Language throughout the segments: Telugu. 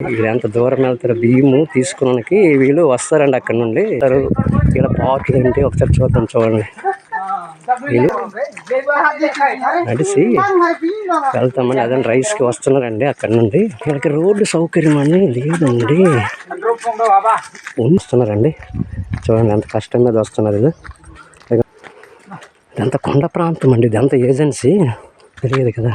వీళ్ళు ఎంత దూరం వెళ్తారు. బియ్యము తీసుకున్నానికి వీళ్ళు వస్తారండి అక్కడ నుండి. ఇలా పాటలు ఏంటి ఒకసారి చూద్దాం చూడండి. వీళ్ళు నడిచి వెళ్తామని అదే రైస్కి వస్తున్నారండి అక్కడ నుండి. వీళ్ళకి రోడ్డు సౌకర్యం అని లేదండి. వస్తున్నారండి చూడండి ఎంత కష్టం మీద వస్తున్నారు ఇది ఇదంతా కొండ ప్రాంతం అండి. ఇదంతా ఏజెన్సీ. తెలియదు కదా.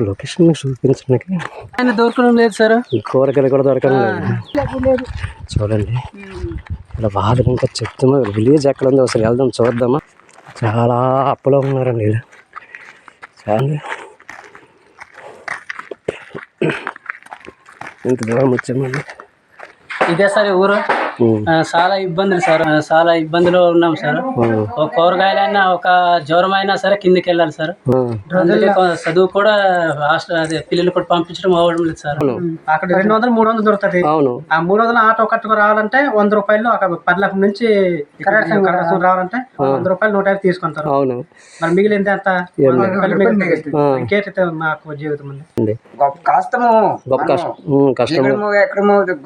లొకేషన్ మీకు చూపించడానికి ఆయన దొరకడం లేదు సార్. కూరగాయలు కూడా దొరకడం లేదు. చూడండి. ఇలా వాళ్ళు ఇంకా చెప్తున్నా విలేజ్ ఎక్కడ ఉందో ఒకసారి వెళ్దాం చూద్దామా? చాలా అప్పులో ఉన్నారండి వీళ్ళు. చాలా ఇంత దూరం వచ్చామండి. ఇదే సార్ ఊరు? చాలా ఇబ్బందులు సార్. చాలా ఇబ్బందులు ఉన్నాం సార్. ఒక కూరగాయలైనా ఒక జ్వరం అయినా సరే కిందికి వెళ్ళాలి సార్. అందుకే చదువు కూడా హాస్టల్ అదే పిల్లలు కూడా పంపించడం అవ్వడం లేదు సార్. అక్కడ రెండు వందలు మూడు వందలు దొరుకుతుంది. అవును. ఆ మూడు వందలు ఆటో కట్టుకు రావాలంటే వంద రూపాయలు అక్కడ పర్లకు నుంచి రావాలంటే వంద రూపాయలు నూట యాభై తీసుకుంటారు. అవును. మరి మిగిలింది ఎంత. ఇంకేటైతే మాకు జీవితం ఉంది? గొప్ప కష్టము. గొప్ప కష్టం.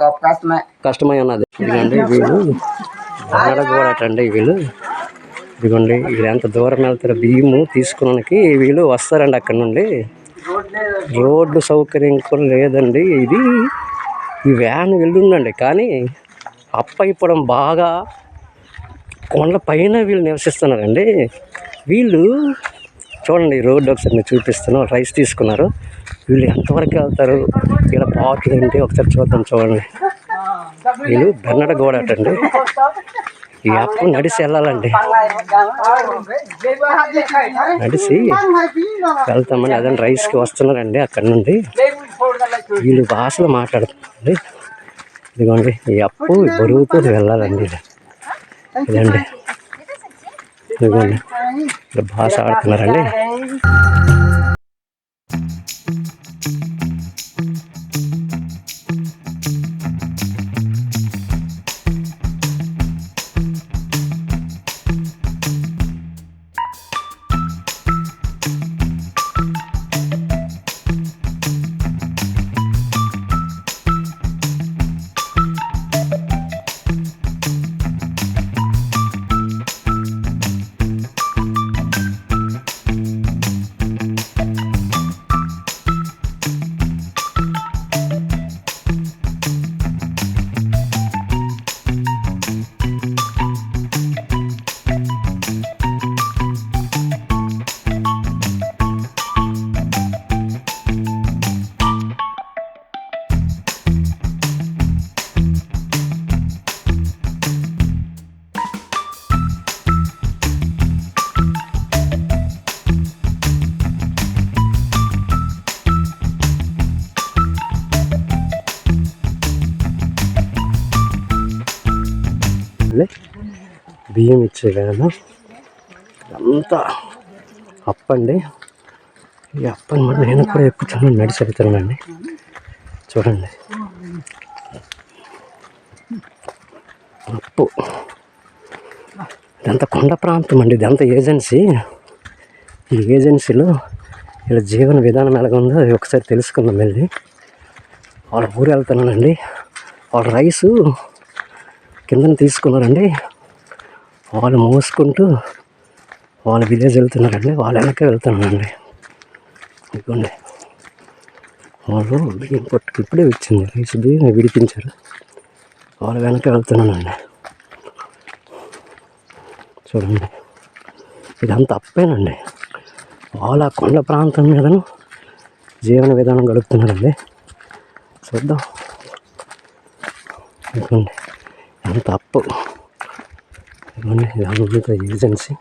గొప్ప కష్టమే. కష్టమై ఉన్నది. ఇదిగోండి వీళ్ళు. అండి వీళ్ళు. ఇదిగోండి వీళ్ళు ఎంత దూరం వెళ్తారు బియ్యము తీసుకున్నానికి వీళ్ళు వస్తారండి అక్కడ నుండి. రోడ్డు సౌకర్యం కూడా లేదండి ఇది. ఈ వ్యాన్ వెళ్ళుందండి కానీ అప్ బాగా కొండల పైన వీళ్ళు నివసిస్తున్నారండి. వీళ్ళు చూడండి రోడ్డు ఒకసారి నేను చూపిస్తాను రైస్ తీసుకున్నారు. వీళ్ళు ఎంతవరకు వెళ్తారు ఇలా పాటలు ఏంటి ఒకసారి చూద్దాం చూడండి. వీళ్ళు బెన్నడ గోడ అటండి ఈ అప్పు నడిచి వెళ్ళాలండి. నడిచి వెళ్తామని అదే రైస్కి వస్తున్నారండి అక్కడ నుండి. వీళ్ళు భాషలో మాట్లాడుతుంది ఇదిగోండి ఈ అప్పు బరువుతో వెళ్ళాలండి ఇది. ఇదండి. ఇదిగోండి. ఇక్కడ భాష ఆడుతున్నారండి. బియ్యం ఇచ్చే వ్యాను అంతా అప్పండి. ఈ అప్పని మరి నేను కూడా ఎక్కుతున్నాను నడిచి వెళ్తున్నానండి చూడండి. అప్పు. ఇదంతా కొండ ప్రాంతం అండి ఇదంతా ఏజెన్సీ. ఈ ఏజెన్సీలో ఇలా జీవన విధానం ఎలాగ ఉందో అది ఒకసారి తెలుసుకుందాం వెళ్ళి. వాళ్ళ ఊరు వెళ్తున్నానండి. వాళ్ళ రైసు కిందన తీసుకున్నారండి. వాళ్ళు మోసుకుంటూ వాళ్ళ విలేజ్ వెళ్తున్నారండి. వాళ్ళ వెనకే వెళ్తున్నానండి ఇదిగోండి. వాళ్ళు బియ్యం పట్టుకు ఇప్పుడే వచ్చింది రైస్ బియ్యం విడిపించారు. వాళ్ళ వెనక వెళ్తున్నానండి. చూడండి. ఇదంతా అప్పేనండి. వాళ్ళ కొండ ప్రాంతం మీదను జీవన విధానం గడుపుతున్నారండి. చూద్దాం. ఇదిగోండి. ఎంత అప్పు. ఇవన్నీ ఇదంతా ఏజెన్సీ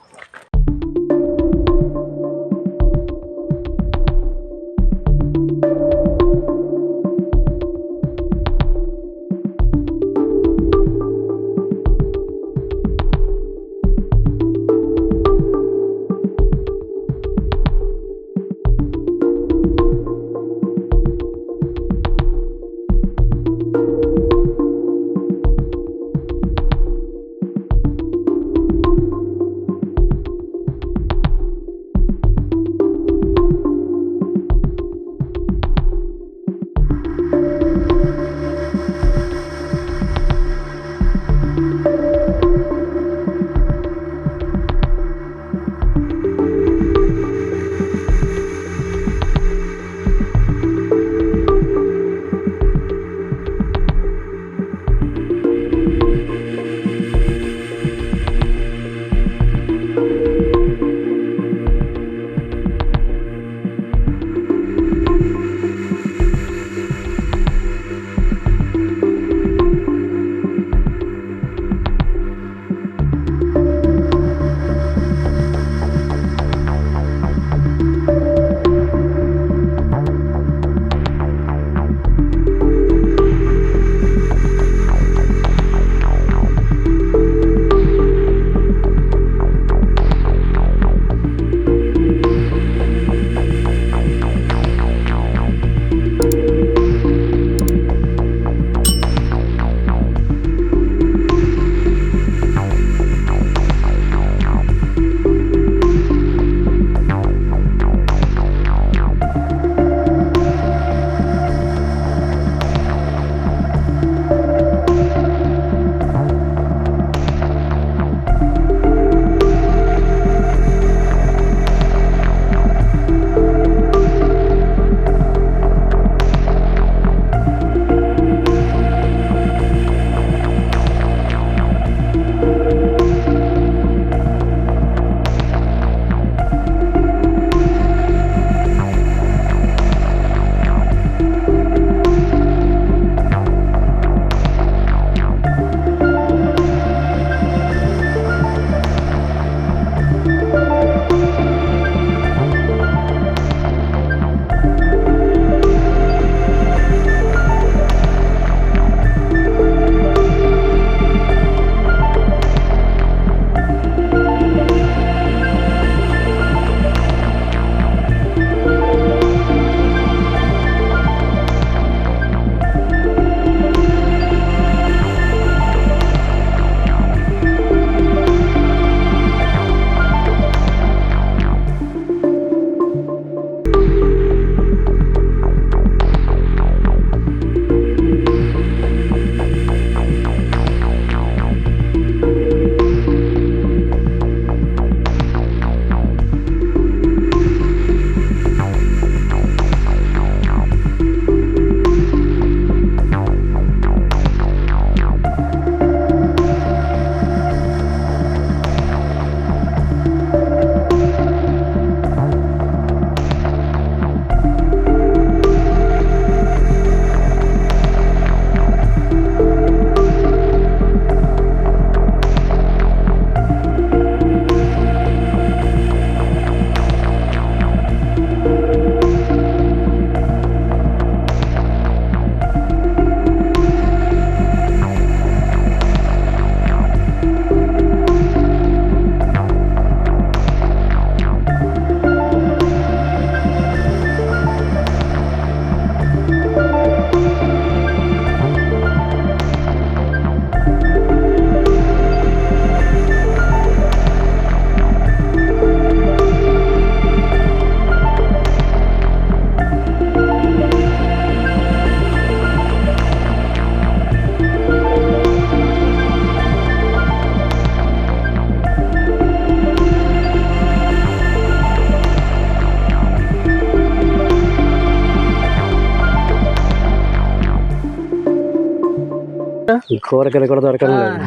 కూరగాయలు కూడా దొరకడం లేదు.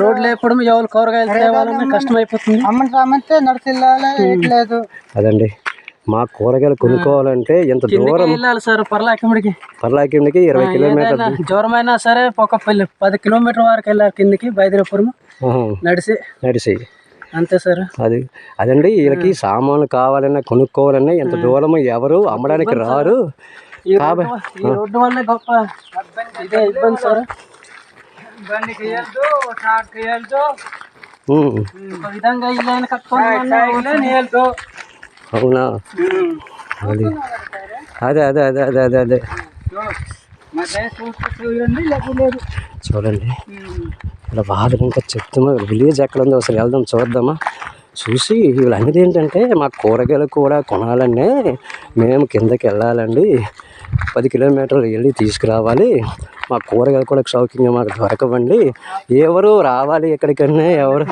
రోడ్ లేకపోవడం ఎవరు కూరగాయలు తేవాలన్నా కష్టం అయిపోతుంది అమ్మని రామంటే నడిచిల్లాలేదు అదండి. మా కూరగాయలు కొనుక్కోవాలంటే ఎంత దూరం? వెళ్ళాలి సార్ పర్లాకిమిడికి. పర్లాకిండికి ఇరవై కిలోమీటర్లు. జ్వరమైనా సరే ఒక పల్లె పది కిలోమీటర్ వరకు వెళ్ళాలి కిందికి బైద్రపురం ఆహా, నడిచి నడిచి అంతే సార్. అది అదండి వీళ్ళకి సామాన్లు కావాలన్నా కొనుక్కోవాలన్నా ఎంత దూరము ఎవరు అమ్మడానికి రారు. ఈ రోడ్డు ఈ రోడ్డు వల్ల గొప్ప ఇదే ఇబ్బంది సార్. బండికి వెళ్తూ ట్రాక్కి వెళ్తూ ఉమ్, ఒక విధంగా ఈ లైన్ కట్టుకొని వెళ్తూ అవునా? అది అదే అదే అదే అదే అదే. అదే లేదు. చూడండి. ఇలా బాధలు ఇంకా చెప్తామా విలేజ్ ఎక్కడ ఉందో ఒకసారి వెళ్దాం చూద్దామా? చూసి వీళ్ళు అనేది ఏంటంటే మా కూరగాయలు కూడా కొనాలనే మేము కిందకి వెళ్ళాలండి. పది కిలోమీటర్లు వెళ్ళి తీసుకురావాలి. మా కూరగాయలు కూడా సౌకర్యంగా మాకు దొరకవండి. ఎవరు రావాలి ఎక్కడికన్నా? ఎవరు?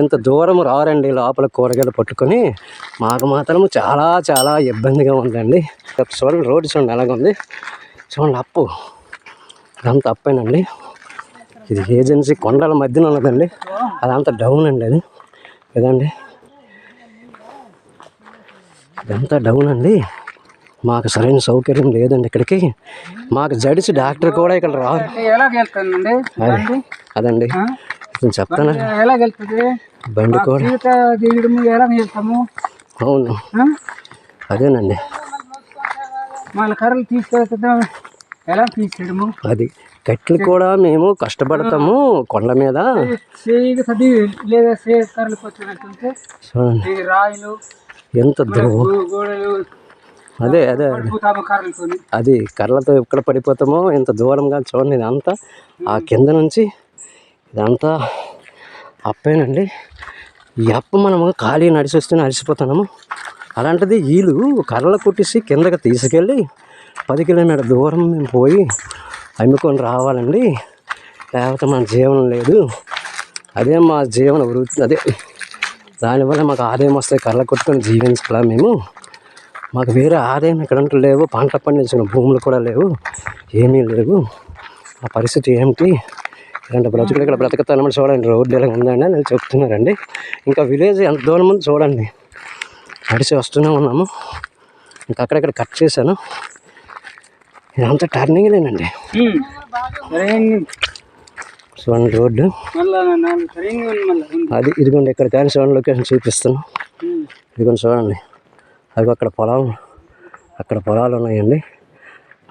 ఇంత దూరం రారండి లోపల కూరగాయలు పట్టుకొని. మాకు మాత్రం చాలా చాలా ఇబ్బందిగా ఉందండి. చూడండి రోడ్డు చూడండి ఎలాగ ఉంది. చూడండి అప్పు. ఇదంతా అప్పేనండి. ఇది ఏజెన్సీ కొండల మధ్యన ఉన్నదండి. అదంతా డౌన్ అండి అది. కదండి ఇదంతా డౌన్ అండి. మాకు సరైన సౌకర్యం లేదండి ఇక్కడికి. మాకు జడిసి డాక్టర్ కూడా ఇక్కడ అది- అదండి. నేను చెప్తాను. బండి కూడా అవును? అదేనండి. మళ్ళీ కర్రలు తీసుకెళ్తాం ఎలా తీసేయడము? అది కట్లు కూడా మేము కష్టపడతాము కొండ మీద. చూడండి. రాయిలు ఎంత దూ గో- గోడలు అదే అదే అదే. కర్రలతో ఎక్కడ పడిపోతామో ఇంత దూరంగా చూడండి ఇదంతా. ఆ కింద నుంచి ఇదంతా అప్పేనండి. ఈ అప్ప మనము ఖాళీ నడిచి వస్తూనే అలసిపోతున్నాము అలాంటిది వీళ్ళు కర్రలు కొట్టేసి కిందకి తీసుకెళ్ళి పది కిలోమీటర్ దూరం మేము పోయి అమ్ముకొని రావాలండి. లేకపోతే మన జీవనం లేదు. అదే మా జీవన వృత్తి అదే దానివల్ల మాకు ఆదాయం వస్తే కర్రలు కొట్టుకొని జీవించాలా మేము. మాకు వేరే ఆదాయం ఎక్కడంటూ లేవు పంట పండించిన భూములు కూడా లేవు ఏమీ లేవు. ఆ పరిస్థితి ఏమిటి? ఇలాంటి బ్రతుకులు ఇక్కడ బ్రతకతానమని చూడండి రోడ్డు ఇలా ఉందండి అని చెప్తున్నారండి ఇంకా విలేజ్ ఎంత దూరం ఉంది చూడండి. నడిచి వస్తూనే ఉన్నాము. ఇంకా అక్కడక్కడ కట్ చేశాను. ఇదంతా టర్నింగ్లేనండి. చూడండి రోడ్డు. అది ఇదిగోండి ఇక్కడ కానీ చూడండి లొకేషన్ చూపిస్తాను. ఇదిగోండి చూడండి. అవి అక్కడ పొలాలు అక్కడ పొలాలు ఉన్నాయండి.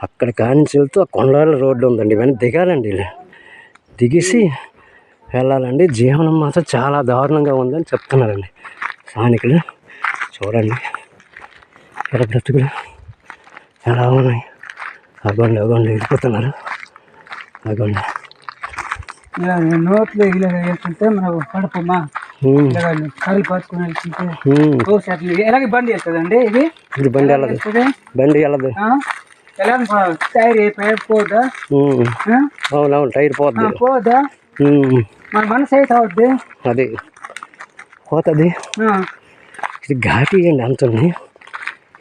అక్కడ కానించి వెళ్తూ ఆ కొండల రోడ్డు ఉందండి. ఇవన్నీ దిగాలండి దిగేసి వెళ్ళాలండి. జీవనం మాత్రం చాలా దారుణంగా ఉందని చెప్తున్నారండి స్థానికులు. చూడండి. ఇక్కడ బ్రతుకులు? ఎలా ఉన్నాయి? అగోండి అగోండి. వెళ్ళిపోతున్నారు. అగోండి. నోట్లో ఇలా వెళ్తుంటే మనకు కడుపుమా? సార్ ఎలాగ బండి వెళ్తుందండి ఇది? ఇది బండి వెళ్ళదు బండి వెళ్ళదు? ఎలా టైర్ అయిపోయి? పోదా? అవునవును టైర్ పోద్ది. పోదా? మన మనసు అయితే అవుద్ది. అది. పోతుంది. ఇది ఘాటి అండి అంతుంది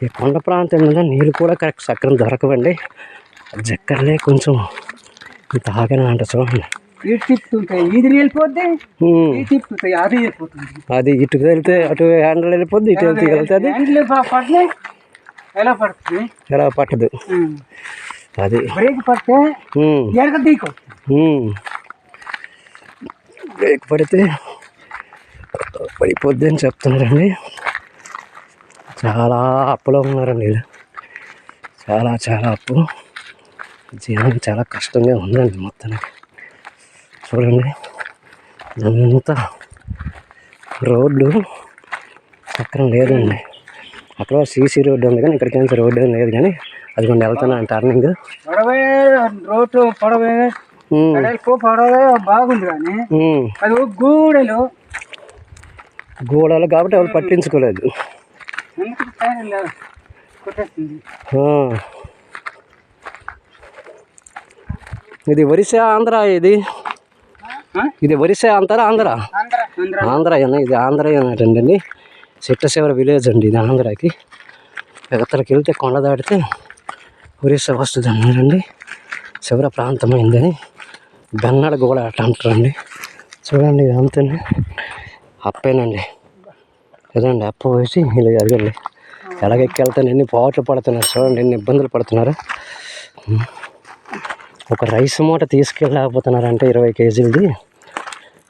ఈ కొండ ప్రాంతం మీద నీళ్ళు కూడా కరెక్ట్ సక్కరం దొరకవండి. జక్కర్లే కొంచెం తాగన అంట చూడండి. ఇటు తిప్పుతుంటాయి ఇది వెళ్ళిపోద్ది ఉమ్, ఇది తిప్పుతాయి అది వెళ్ళిపోతుంది అది ఇటు వెళ్తే అటు హ్యాండిల్ వెళ్ళిపోద్ది ఇటు వెళ్తే వెళ్తుంది హ్యాండిల్ ఎలా పడుతుంది? ఎలా పట్టదు. అది. బ్రేక్ పడితే దీకు. బ్రేక్ పడితే పడిపోద్ది అని చెప్తున్నారండి. చాలా అప్పులో ఉన్నారండి వీళ్ళు. చాలా చాలా అప్పు. జీవనం చాలా కష్టంగా ఉందండి మొత్తానికి. చూడండి. అంతా రోడ్డు చక్రం లేదండి. అక్కడ సీసీ రోడ్డు ఉంది కానీ ఇక్కడికి రోడ్డు ఏం లేదు కానీ అది కొన్ని వెళ్తున్నాను టర్నింగ్ రోడ్డు పడవే. కడలకు పడవే బాగుంది కానీ అది గూడెలు. గోడలు కాబట్టి ఎవరు పట్టించుకోలేదు. ఇది ఒరిస్సా ఆంధ్ర ఇది? ఇది ఒరిస్సా అంటారా ఆంధ్ర. ఆంధ్ర ఇది ఆంధ్ర అన్నట్టండి చిట్టశివర విలేజ్ అండి ఇది ఆంధ్రాకి. ఎగతలకి వెళ్తే కొండ దాటితే ఒరిస్సా వస్తుంది అన్నారండి శివర ప్రాంతమైందని బెన్నడ గోడ అట్లా అంటారండి. చూడండి ఇదంతా అప్పేనండి. ఇదండి అప్ప వేసి ఇలా జరగండి ఎలాగెక్కెళ్తాను ఎన్ని పాటలు పడుతున్నారు చూడండి ఎన్ని ఇబ్బందులు పడుతున్నారు. ఒక రైస్ మూట తీసుకెళ్ళలేకపోతున్నారంటే ఇరవై కేజీలది.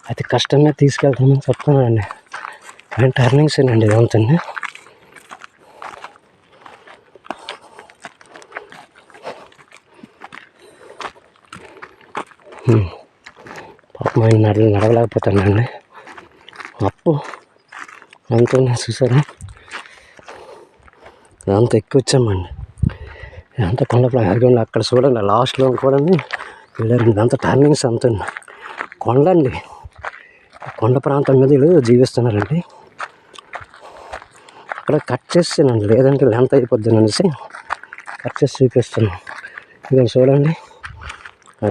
అతి కష్టమే తీసుకెళ్తామని చెప్తున్నానండి ఆయన టర్నింగ్స్ అండి ఇదంతా. పాపం ఆయన నడ నడవలేకపోతున్నానండి అప్పు. అంత చూసారా? ఇదంతా ఎక్కువ వచ్చామండి. ఇదంతా కొండ అక్కడ చూడండి లాస్ట్లో కూడా వెళ్ళారండి. అంత టర్నింగ్స్ అంతా. కొండండి. కొండ ప్రాంతం మీద వీళ్ళు జీవిస్తున్నారండి. అక్కడ కట్ చేస్తున్నాను లేదంటే లెంత్ అయిపోద్ది అనేసి కట్ చేసి చూపిస్తున్నాను. ఇక చూడండి.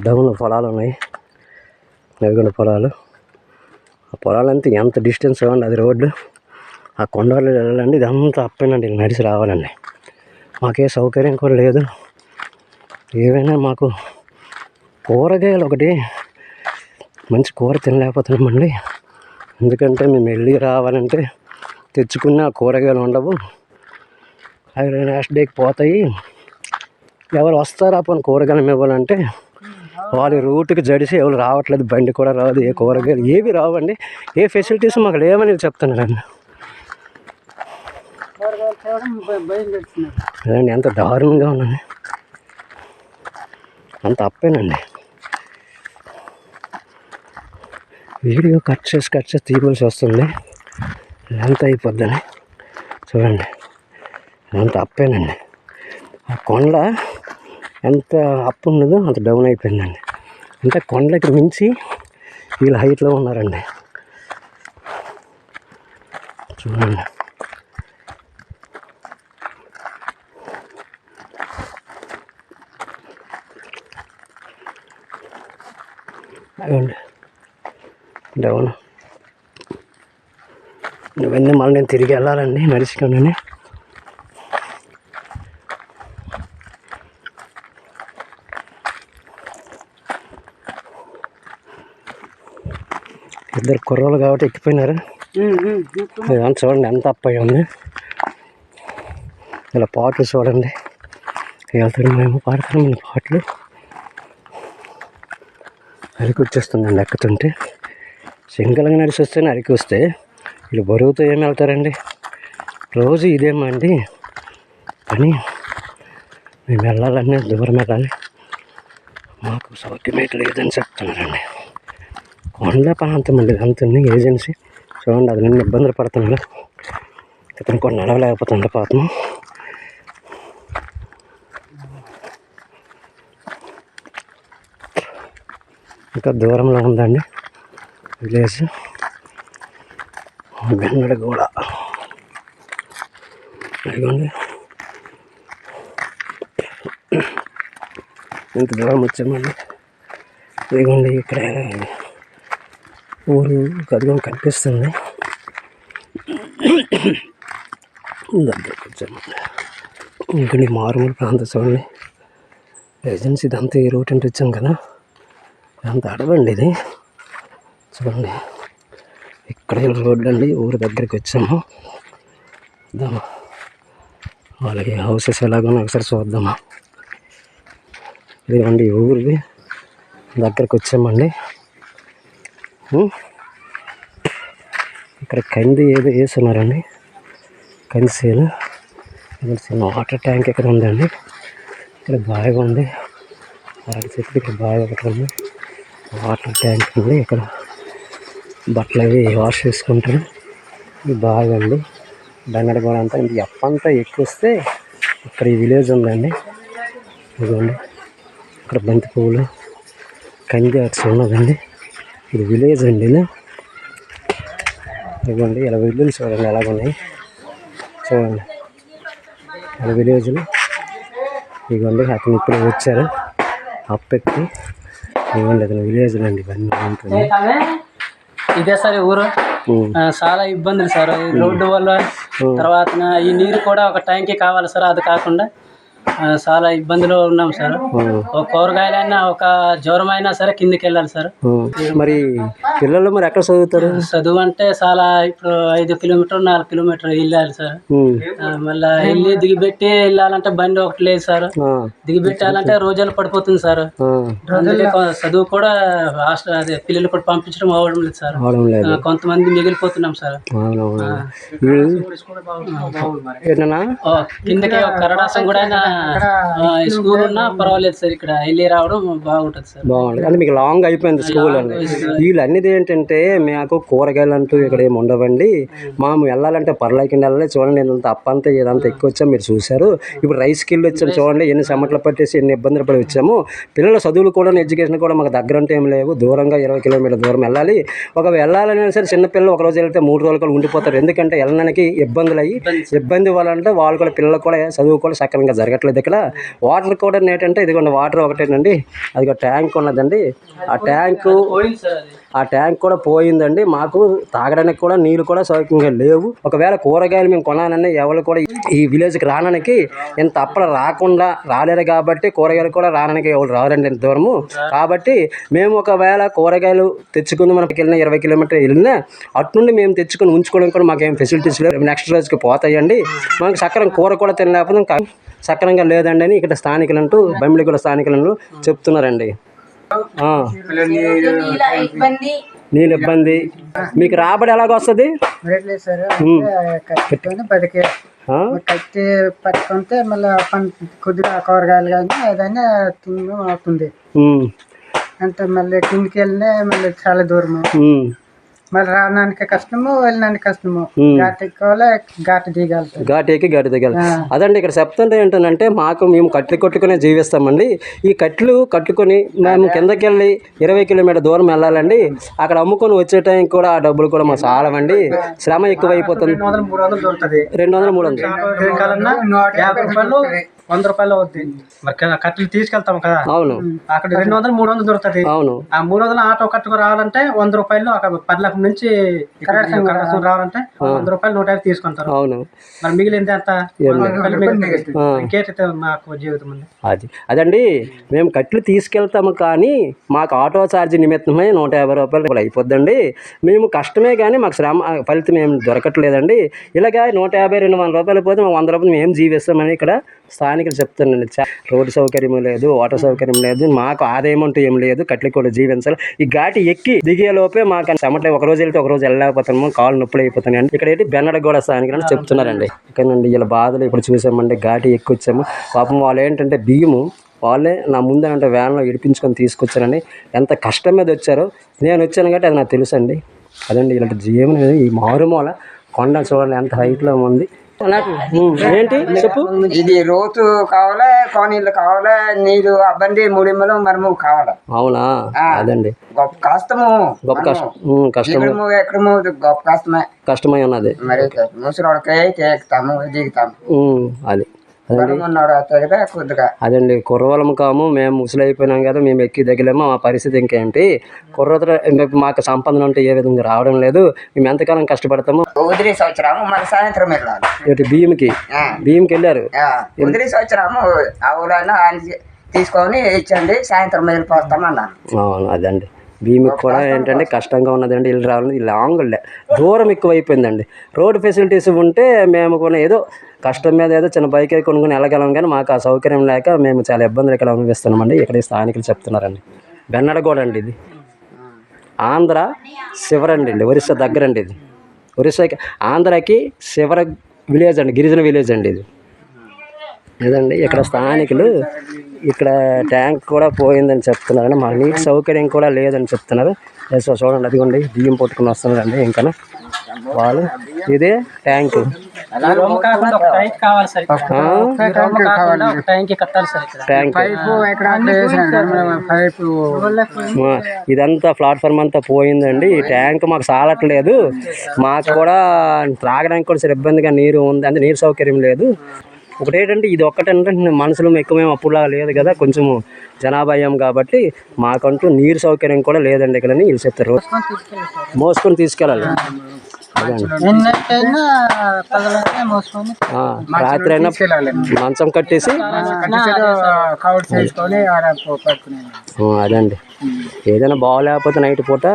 డౌన్ పొలాలు ఉన్నాయి. నవిగొండ పొలాలు. ఆ పొలాలంతా ఎంత డిస్టెన్స్ ఇవ్వండి అది రోడ్డు. ఆ కొండలు వెళ్ళాలండి. ఇదంతా అప్పేనండి. నడిచి రావాలండి. మాకే సౌకర్యం కూడా లేదు. ఏవైనా మాకు కూరగాయలు ఒకటి మంచి కూర తినలేకపోతున్నామండి. ఎందుకంటే మేము వెళ్ళి రావాలంటే తెచ్చుకున్న కూరగాయలు ఉండవు. అవి నెక్స్ట్ డేకి పోతాయి. ఎవరు వస్తారా పోనీ కూరగాయలు ఇవ్వాలంటే వాళ్ళ రూట్కి జడిసి ఎవరు రావట్లేదు. బండి కూడా రాదు ఏ కూరగాయలు ఏవి రావండి. ఏ ఫెసిలిటీస్ మాకు లేవని చెప్తున్నారండి ఎంత దారుణంగా ఉన్నది. అంత అప్పేనండి. వీడియో కట్ చేసి కట్ చేసి తీయవలసి వస్తుంది లెంత్ అయిపోద్దని. చూడండి. అంత అప్పేనండి. ఆ కొండ ఎంత అప్ ఉన్నదో అంత డౌన్ అయిపోయిందండి. అంటే కొండలకి మించి వీళ్ళు హైట్లో ఉన్నారండి. చూడండి అదండి డౌన్ ఇవన్నీ మళ్ళీ నేను తిరిగి వెళ్ళాలండి? నడుచుకొని ఇద్దరు కుర్రోళ్ళు కాబట్టి ఎక్కిపోయినారు. చూడండి ఎంత అప్పయి ఉంది. ఇలా పాటలు చూడండి. వెళ్తాడు మేము పాడతాం పాటలు. అరికి వచ్చేస్తుందండి ఎక్కుతుంటే. సింగల్గా నడిచి వస్తేనే అరికి వస్తే వీళ్ళు బరువుతో ఏమి వెళ్తారండి? రోజు ఇదేమా అండి పని. మేము వెళ్ళాలన్నీ దూరం వెళ్ళాలి. మాకు సౌకర్యం లేదని చెప్తున్నారండి. కొండ ప్రాంతం అండి ఇదంతా ఏజెన్సీ. చూడండి అది నిన్ను ఇబ్బందులు పడుతున్నాడు. ఇతను కొన్ని నడవలేకపోతుండే పాపం. ఇంకా దూరంలో ఉందండి. విలేజ్ బెన్నడ గోడ. ఇదిగోండి. ఇంత దూరం వచ్చామండి. ఇదిగోండి ఇక్కడ ఊరు గదిగం కనిపిస్తుంది. దగ్గరకు వచ్చామండి ఇంకండి మారుమూల ప్రాంతం చూడండి. ఏజెన్సీ ఇదంతా ఈ రూట్ అంటే వచ్చాం కదా. అంత అడవండి ఇది. చూడండి. ఇక్కడ రోడ్డు అండి ఊరి దగ్గరికి వచ్చాము. చూద్దామా వాళ్ళకి హౌసెస్ ఎలాగో ఒకసారి చూద్దామా. ఇదిగోండి ఊరిది. దగ్గరికి వచ్చామండి. ఇక్కడ కంది ఏదో వేస్తున్నారండి. కంది సేలు ఇక్కడ చిన్న వాటర్ ట్యాంక్ ఇక్కడ ఉందండి. ఇక్కడ బాగా ఉంది. అరటి చెట్లు ఇక్కడ బాగా ఒకటి ఉంది. వాటర్ ట్యాంక్ ఉంది ఇక్కడ. బట్టలు అవి వాష్ చేసుకుంటారు. ఇది బాగా కూడా అంతా ఇది ఎప్పంతా ఎక్కువ వస్తే ఇక్కడ ఈ విలేజ్ ఉందండి. ఇదిగోండి. ఇక్కడ బంతి పువ్వులు కంది అట్స్ ఉన్నదండి. ఇది విలేజ్ అండి ఇదిగోండి ఇలా విలేజ్ చూడండి ఎలాగ ఉన్నాయి చూడండి. ఇలా విలేజ్లు. ఇదిగోండి అతను ఇప్పుడు వచ్చారు. అప్పెక్కి. ఇదిగోండి అతను విలేజ్లు అండి ఇవన్నీ. ఉంటుంది ఇదే సార్ ఊరు. చాలా ఇబ్బందులు సార్. రోడ్డు వల్ల తర్వాత ఈ నీరు కూడా ఒక టైంకి కావాలి సార్. అది కాకుండా చాలా ఇబ్బందిలో ఉన్నాం సార్. ఒక కూరగాయలైనా ఒక జ్వరం అయినా సరే కిందికి వెళ్ళాలి సార్ మరి పిల్లలు మరి ఎక్కడ చదువుతారు? చదువు అంటే చాలా ఇప్పుడు ఐదు కిలోమీటర్ నాలుగు కిలోమీటర్ వెళ్ళాలి సార్. మళ్ళా వెళ్ళి దిగిపెట్టి వెళ్ళాలంటే బండి ఒకటి లేదు సార్. దిగిపెట్టాలంటే రోజులు పడిపోతుంది సార్. చదువు కూడా హాస్టల్ అదే పిల్లలు కూడా పంపించడం అవ్వడం లేదు సార్. అవడం లేదు. ఆ, కొంతమంది మిగిలిపోతున్నాం సార్. కిందకి ఒక కరడాసం కూడా స్కూల్ ఉన్నా పర్వాలేదు సార్ ఇక్కడ వెళ్ళి రావడం బాగుంటుంది సార్. బాగుంది అంటే మీకు లాంగ్ అయిపోయింది స్కూల్ అండి వీళ్ళు అన్నిది. ఏంటంటే మాకు కూరగాయలు అంటూ ఇక్కడ ఏమి ఉండవండి. మాము వెళ్ళాలంటే పర్లేకుండా వెళ్ళాలి. చూడండి ఇంత అప్పంతా ఇదంతా ఎక్కువ వచ్చాము మీరు చూశారు. ఇప్పుడు రైస్కి వెళ్ళి వచ్చాము చూడండి ఎన్ని చెమటలు పట్టేసి ఎన్ని ఇబ్బందులు పడి వచ్చాము. పిల్లల చదువులు కూడా ఎడ్యుకేషన్ కూడా మాకు దగ్గర అంటే ఏం లేవు. దూరంగా ఇరవై కిలోమీటర్ల దూరం వెళ్ళాలి. ఒక వెళ్ళాలనే సరే చిన్నపిల్లలు ఒక రోజు వెళ్తే మూడు రోజులు కూడా ఉండిపోతారు. ఎందుకంటే వెళ్ళడానికి ఇబ్బందులు అయ్యి ఇబ్బంది వాళ్ళంటే వాళ్ళు కూడా పిల్లలు కూడా చదువు కూడా సక్రమంగా జరగట్లేదు. ఇక్కడ వాటర్ కూడా ఏంటంటే ఇదిగోండి వాటర్ ఒకటేనండి. అది ట్యాంక్ ఉన్నదండి. ఆ ట్యాంకు ఆ ట్యాంక్ కూడా పోయిందండి. మాకు తాగడానికి కూడా నీళ్ళు కూడా సౌకర్యంగా లేవు. ఒకవేళ కూరగాయలు మేము కొనాలని ఎవరు కూడా ఈ విలేజ్కి రావడానికి ఇంత అప్పల రాకుండా రాలేరు కాబట్టి కూరగాయలు కూడా రావడానికి ఎవరు రారండి ఇంత దూరము. కాబట్టి మేము ఒకవేళ కూరగాయలు తెచ్చుకుంది మనకి వెళ్ళిన ఇరవై కిలోమీటర్ వెళ్ళినా అటు నుండి మేము తెచ్చుకొని ఉంచుకోవడం కూడా మాకేం ఫెసిలిటీస్ లేవు. నెక్స్ట్ రోజుకి పోతాయండి. మనకి సక్కరం కూర కూడా తినలేకపోతే ఇంకా సక్రంగా లేదండి అని ఇక్కడ స్థానికులు అంటూ బొమ్మిడిగూడ స్థానికులను చెప్తున్నారండి. నీళ్ళు ఇబ్బంది. మీకు రాబడి ఎలాగ వస్తుంది? లేదు సార్ ఉమ్. కట్టుకొని బతికే. ఆ? కట్టి పట్టుకుంటే మళ్ళీ కొద్దిగా కూరగాయలు కానీ ఏదైనా తిని అవుతుంది. అంటే మళ్ళీ కిందికి వెళ్ళినా మళ్ళీ చాలా ఉమ్, మళ్ళీ రావడానికి కష్టము వెళ్ళడానికి కష్టము. ఘాట్ ఎక్కాలి ఘాట్ దిగాలి ఘాటు ఎక్కి ఘాటు దిగాలి. అదండి ఇక్కడ చెప్తుంటే ఏంటంటే మాకు మేము కట్లు కొట్టుకునే జీవిస్తామండి. ఈ కట్లు కట్టుకొని మేము కిందకి వెళ్ళి ఇరవై కిలోమీటర్ దూరం వెళ్ళాలండి. అక్కడ అమ్ముకొని వచ్చే టైం కూడా ఆ డబ్బులు కూడా మాకు చాలవండి. శ్రమ ఎక్కువైపోతుంది. వందలు మూడు వందలు రెండు వందలు మూడు వందలు. వంద రూపాయలు అవుద్ది. మరి క- కట్టెలు తీసుకెళ్తాం కదా. అవును. అక్కడ రెండు వందలు మూడు వందలు దొరుకుతుంది. అవును. ఆ మూడు వందలు ఆటో కట్టుకు రావాలంటే వంద రూపాయలు అక్కడ పర్లకు నుంచి కరెక్షన్ రావాలంటే వంద రూపాయలు నూట యాభై తీసుకుంటారు. అవును. మరి మిగిలింది ఎంత. ఇంకేటైతే మాకు జీవితం ఉంది? అది. అదండి మేము కట్లు తీసుకెళ్తాము కానీ మాకు ఆటో ఛార్జ్ నిమిత్తమై నూట యాభై రూపాయలు అయిపోద్దండి. మేము కష్టమే కానీ మాకు శ్రమ ఫలితం ఏం దొరకట్లేదండి. ఇలాగా నూట యాభై రెండు వందల రూపాయలు పోతే మేము వంద రూపాయలు మేము జీవిస్తామని ఇక్కడ స్థానికులు చెప్తున్నాను రోడ్డు సౌకర్యం లేదు వాటర్ సౌకర్యం లేదు మాకు ఆదాయం అంటూ ఏం లేదు కట్లు కూడా జీవించాలి. ఈ ఘాటి ఎక్కి దిగే లోపే మాకు చెమట ఒక రోజు వెళ్తే ఒక రోజు వెళ్ళలేకపోతున్నాము కాళ్ళు నొప్పులు అయిపోతున్నాయి అండి ఇక్కడ ఏంటి? బెన్నడ కూడా స్థానికులు అని చెప్తున్నారండి. ఇక్కడండి వీళ్ళ బాధలు ఇప్పుడు చూసామండి ఘాటి ఎక్కి వచ్చాము పాపం వాళ్ళు ఏంటంటే బియ్యము వాళ్ళే నా ముందే అంటే వ్యాన్లో ఇడిపించుకొని తీసుకొచ్చారండి ఎంత కష్టం మీద వచ్చారో నేను వచ్చాను కాబట్టి అది నాకు తెలుసు అండి అదండి ఇలాంటి జీవనం ఈ మారుమూల కొండ చూడండి ఎంత హైట్లో ఉంది. ఏంటి? చెప్పు. ఇది రోతు కావాలా కోనీళ్ళు కావాలా నీరు అబ్బంది మూడిమ్మలు మరము కావాలా? అవునా? అదండి. గొప్ప కష్టము. గొప్ప కష్టం. కష్టం ఎక్కడము గొప్ప కష్టమే. కష్టమై ఉన్నది. మరి ముసలివాడికి ఎక్కుతాము దిగుతాము. అది. అదండి. కుర్రవాళ్ళం కాము మేము ముసలి అయిపోయినాం కదా మేము ఎక్కి దగ్గలేమో మా పరిస్థితి ఇంకేంటి? కుర్రతో మాకు సంపాదన అంటే ఏ విధంగా రావడం లేదు మేము ఎంతకాలం కష్టపడతాము? వదిలి సంవత్సరము మరి సాయంత్రం వెళ్ళాలి. ఆ, బియ్యంకి వెళ్ళారు? సంవత్సరము ఆవులన్నా ఆయన తీసుకొని ఇచ్చండి సాయంత్రం వెళ్ళిపోతాం అన్నాను అవును అదండి. భీమికి కూడా ఏంటంటే కష్టంగా ఉన్నదండి ఇల్లు రావాలని లాంగ్ దూరం ఎక్కువైపోయిందండి. రోడ్ ఫెసిలిటీస్ ఉంటే మేము కూడా ఏదో కష్టం మీద ఏదో చిన్న బైక్ కొనుక్కొని వెళ్ళగలం కానీ మాకు ఆ సౌకర్యం లేక మేము చాలా ఇబ్బందులు ఇక్కడ అనుభవిస్తున్నామండి. ఇక్కడ స్థానికులు చెప్తున్నారండి. బెన్నడగోడ అండి ఇది. ఆంధ్ర శివరండి అండి ఒరిస్సా దగ్గరండి ఇది. ఒరిస్సాకి ఆంధ్రాకి శివర విలేజ్ అండి గిరిజన విలేజ్ అండి ఇది. లేదండి ఇక్కడ స్థానికులు ఇక్కడ ట్యాంక్ కూడా పోయిందని చెప్తున్నారండి మాకు నీటి సౌకర్యం కూడా లేదని చెప్తున్నారు. సో చూడండి అదిగోండి బియ్యం పట్టుకుని వస్తున్నారండి ఇంకా వాళ్ళు ఇదే ట్యాంకు. ఇదంతా ప్లాట్ఫామ్ అంతా పోయిందండి. ఈ ట్యాంక్ మాకు సాలట్లేదు మాకు కూడా త్రాగడానికి కూడా సరే ఇబ్బందిగా నీరు ఉంది. అంటే నీరు సౌకర్యం లేదు. ఒకటేంటంటే ఇది ఒక్కటంటే మనుషులు ఎక్కువేం అప్పుడులాగా లేదు కదా కొంచెము జనాభా అయ్యాం కాబట్టి మాకంటూ నీరు సౌకర్యం కూడా లేదండి ఇక్కడ వీళ్ళు చెప్తారు. మోసుకొని తీసుకెళ్ళాలి. రాత్రి అయినా మంచం కట్టేసి అదండి. ఏదైనా బాగోలేకపోతే నైట్ పూట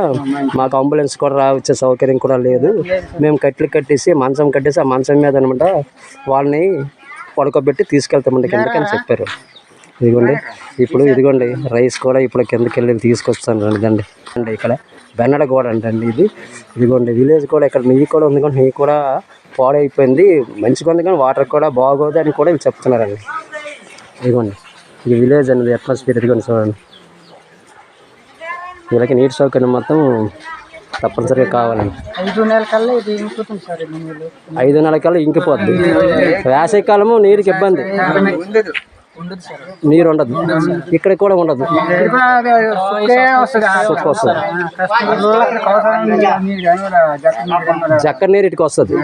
మాకు అంబులెన్స్ కూడా రావచ్చే సౌకర్యం కూడా లేదు. మేము కట్లు కట్టేసి మంచం కట్టేసి ఆ మంచం మీద అనమాట వాళ్ళని పడుకోబెట్టి తీసుకెళ్తామండి కిందకని చెప్పారు. ఇదిగోండి ఇప్పుడు ఇదిగోండి రైస్ కూడా ఇప్పుడు కిందకి వెళ్ళి తీసుకొస్తాను రండి అండి ఇక్కడ బెన్నడ గోడ అంటండి ఇది. ఇదిగోండి విలేజ్ కూడా ఇక్కడ నెయ్యి కూడా ఉంది కానీ నెయ్యి కూడా పాడైపోయింది. మంచిగా ఉంది కానీ వాటర్ కూడా బాగోదు అని కూడా వీళ్ళు చెప్తున్నారండి. ఇదిగోండి ఇది విలేజ్ అనేది అట్మాస్ఫియర్ ఇదిగోండి చూడండి. వీళ్ళకి నీటి సౌకర్యం మొత్తం తప్పనిసరిగా కావాలండి. ఐదు నెలల కల్లా ఇది ఇంకుతుంది సార్ ఐదు నెలల కల్లా ఇంకిపోద్ది వేసవి కాలము నీరుకి ఇబ్బంది. నీరు ఉండదు. ఇక్కడ కూడా ఉండదు. చక్కెర నీరు ఇటుకు వస్తుంది.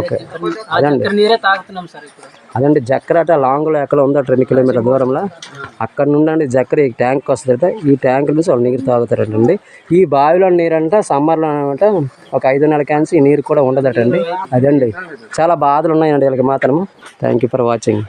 ఓకే. ఆ అదండి జక్కర లాంగ్లో ఎక్కడ ఉందో రెండు కిలోమీటర్ దూరంలో. అక్కడ నుండి అండి జక్ర ఈ ట్యాంక్ వస్తుందట. ఈ ట్యాంక్ నుంచి వాళ్ళు నీరు తాగుతారటండి. ఈ బావిలో నీరంట సమ్మర్లో అనమాట ఒక ఐదు నెలల క్యాన్స్ ఈ నీరు కూడా ఉండదటండి. అదండి. చాలా బాధలు ఉన్నాయండి వీళ్ళకి మాత్రం థ్యాంక్ యూ ఫర్ వాచింగ్